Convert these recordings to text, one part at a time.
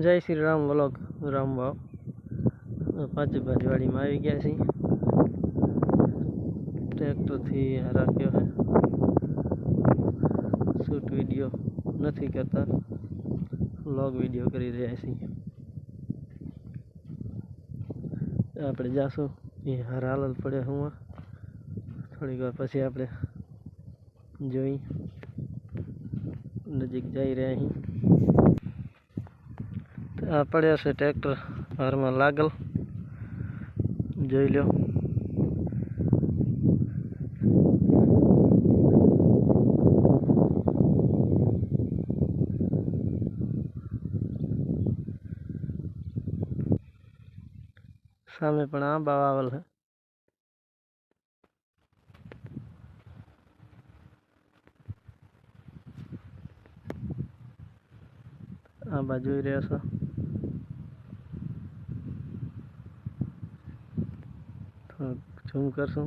જય શ્રી રામ વલોક રામ ભાવ પાંચ ભાજવાડીમાં આવી ગયા છીએ. ટ્રેક્ટરથી રાખ્યો છે. શૂટ વીડિયો નથી કરતા. વ્લોગ વીડિયો કરી રહ્યા છીએ. આપણે જાશું. એ હાલ પડે હું થોડીક વાર પછી આપણે જોઈ. નજીક જઈ રહ્યા અહીં આ પડ્યા છે ટ્રેક્ટર. હારમાં લાગલ. જોઈ લો સામે પણ આંબા વાવેલ છે. આંબા જોઈ રહ્યા છો. چھ کر سم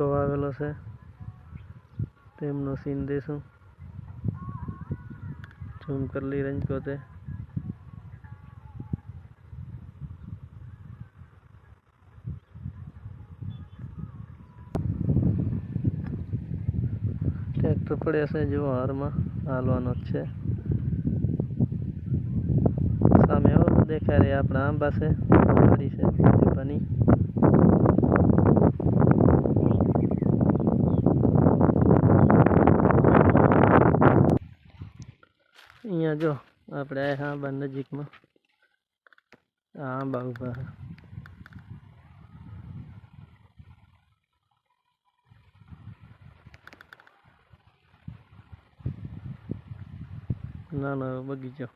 રંજકો આવેલો છે. તેમનો સીન દેશું ઝૂમ કરલી રંજકો તે ટ્રેક્ટર પડ્યા છે જો હારમાં. હાલવાનો જ છે. સામે એવું દેખાય રહી આપણા આંબા છે. ગાડી છે. દીપાની અહીંયા જો આપણે આ આંબા નજીકમાં આ આંબા ઊભા છે નાનો એવો બગીચો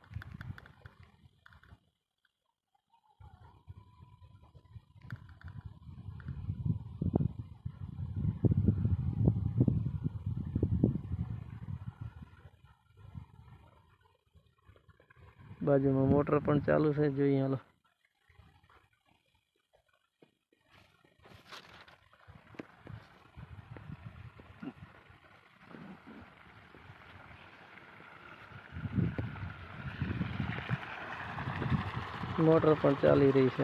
બાજુમાં મોટર પણ ચાલુ છે જોઈએ હાલો મોટર પણ ચાલી રહી છે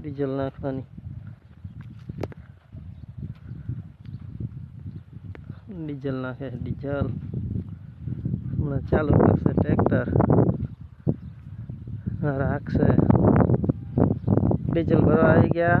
ડીઝલ નાખવાની ડીઝલ નાખે છે ડીઝલ હમણાં ચાલુ કરશે ટ્રેક્ટર રાખશે ડીઝલ ભરવા આવી ગયા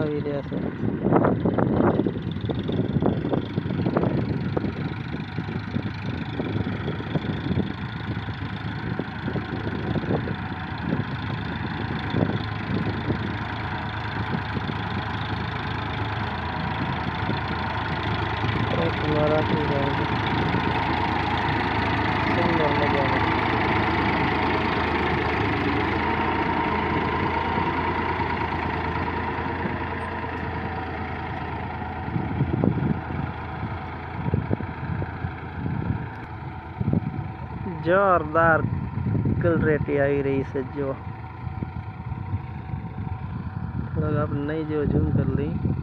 આવી રહ્યા છે જોરદાર કલરેટી આવી રહી છે જો થોડોક આપણે નહીં જેવો ઝૂમ કરી લઈ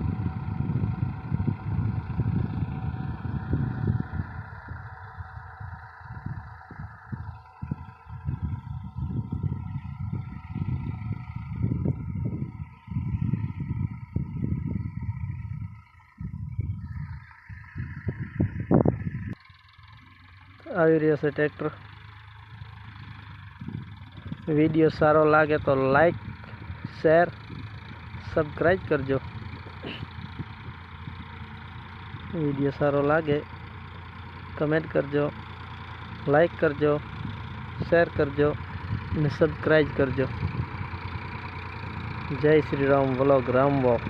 આવી રહ્યો છે ટ્રેક્ટર વીડિયો સારો લાગે તો લાઈક શેર સબસ્ક્રાઈબ કરજો. વીડિયો સારો લાગે કમેન્ટ કરજો લાઈક કરજો શેર કરજો, અને સબસ્ક્રાઈબ કરજો. જય શ્રી રામ વલોગ, રામ વોક